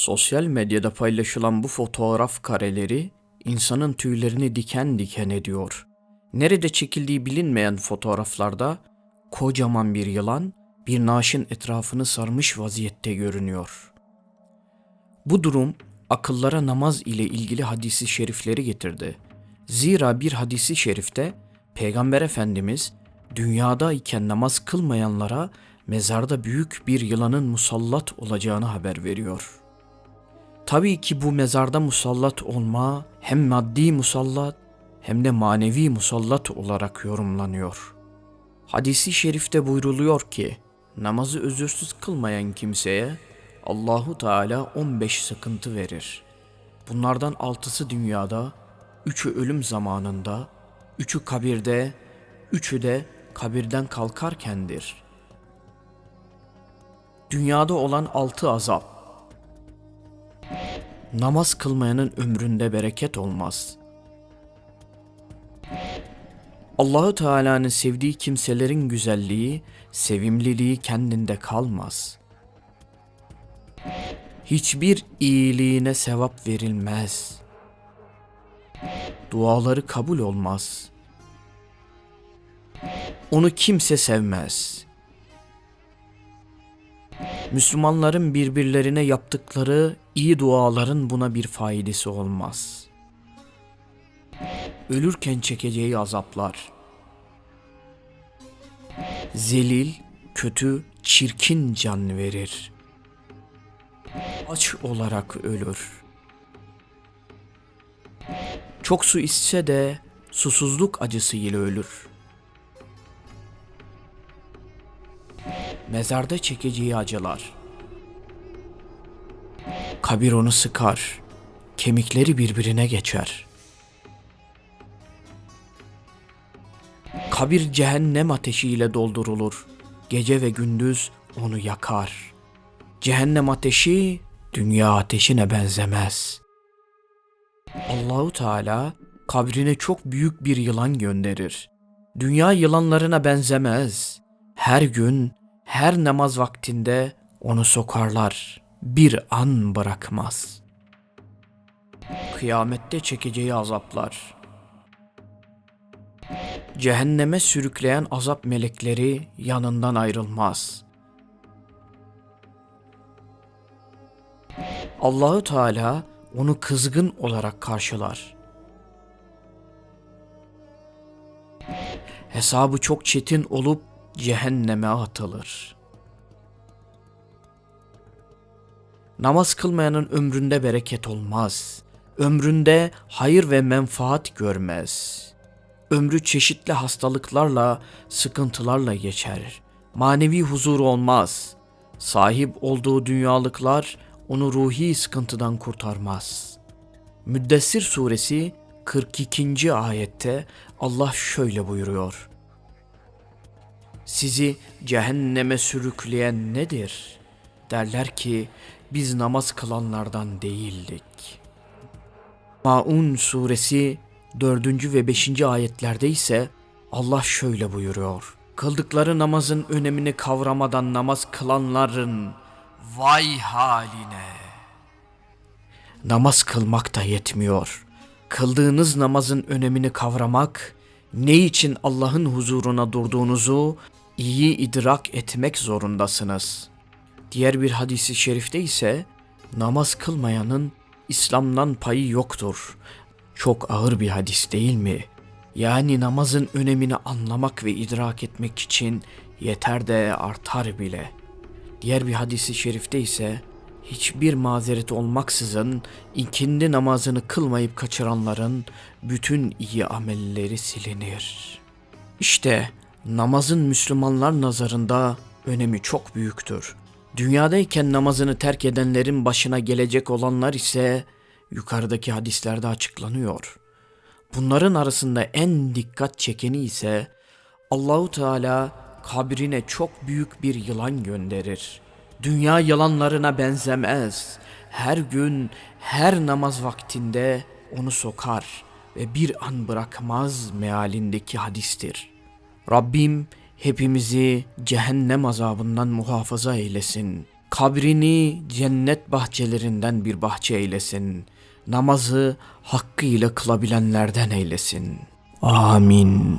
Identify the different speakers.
Speaker 1: Sosyal medyada paylaşılan bu fotoğraf kareleri insanın tüylerini diken diken ediyor. Nerede çekildiği bilinmeyen fotoğraflarda kocaman bir yılan bir naaşın etrafını sarmış vaziyette görünüyor. Bu durum akıllara namaz ile ilgili hadisi şerifleri getirdi. Zira bir hadisi şerifte Peygamber Efendimiz dünyada iken namaz kılmayanlara mezarda büyük bir yılanın musallat olacağını haber veriyor. Tabii ki bu mezarda musallat olma hem maddi musallat hem de manevi musallat olarak yorumlanıyor. Hadisi şerifte buyruluyor ki namazı özürsüz kılmayan kimseye Allahu Teala 15 sıkıntı verir. Bunlardan altısı dünyada, üçü ölüm zamanında, üçü kabirde, üçü de kabirden kalkarkendir. Dünyada olan altı azap. Namaz kılmayanın ömründe bereket olmaz. Allahu Teala'nın sevdiği kimselerin güzelliği, sevimliliği kendinde kalmaz. Hiçbir iyiliğine sevap verilmez. Duaları kabul olmaz. Onu kimse sevmez. Müslümanların birbirlerine yaptıkları iyi duaların buna bir faydası olmaz. Ölürken çekeceği azaplar. Zelil, kötü, çirkin can verir. Aç olarak ölür. Çok su içse de susuzluk acısıyla ölür. Mezarda çekeceği acılar. Kabir onu sıkar. Kemikleri birbirine geçer. Kabir cehennem ateşiyle doldurulur. Gece ve gündüz onu yakar. Cehennem ateşi dünya ateşine benzemez. Allahu Teala kabrine çok büyük bir yılan gönderir. Dünya yılanlarına benzemez. Her gün, her namaz vaktinde onu sokarlar. Bir an bırakmaz. Kıyamette çekeceği azaplar. Cehenneme sürükleyen azap melekleri yanından ayrılmaz. Allahü Teala onu kızgın olarak karşılar. Hesabı çok çetin olup cehenneme atılır. Namaz kılmayanın ömründe bereket olmaz. Ömründe hayır ve menfaat görmez. Ömrü çeşitli hastalıklarla, sıkıntılarla geçer. Manevi huzur olmaz. Sahip olduğu dünyalıklar onu ruhi sıkıntıdan kurtarmaz. Müddessir suresi 42. ayette Allah şöyle buyuruyor. Sizi cehenneme sürükleyen nedir? Derler ki biz namaz kılanlardan değildik. Maun suresi 4. ve 5. ayetlerde ise Allah şöyle buyuruyor. Kıldıkları namazın önemini kavramadan namaz kılanların vay haline. Namaz kılmak da yetmiyor. Kıldığınız namazın önemini kavramak, ne için Allah'ın huzuruna durduğunuzu iyi idrak etmek zorundasınız. Diğer bir hadisi şerifte ise namaz kılmayanın İslam'dan payı yoktur. Çok ağır bir hadis değil mi? Yani namazın önemini anlamak ve idrak etmek için yeter de artar bile. Diğer bir hadisi şerifte ise hiçbir mazeret olmaksızın ikindi namazını kılmayıp kaçıranların bütün iyi amelleri silinir. İşte namazın Müslümanlar nazarında önemi çok büyüktür. Dünyadayken namazını terk edenlerin başına gelecek olanlar ise yukarıdaki hadislerde açıklanıyor. Bunların arasında en dikkat çekeni ise Allahu Teala kabrine çok büyük bir yılan gönderir. Dünya yılanlarına benzemez. Her gün, her namaz vaktinde onu sokar ve bir an bırakmaz mealindeki hadistir. Rabbim hepimizi cehennem azabından muhafaza eylesin. kabrini cennet bahçelerinden bir bahçe eylesin. Namazı hakkıyla kılabilenlerden eylesin. Amin.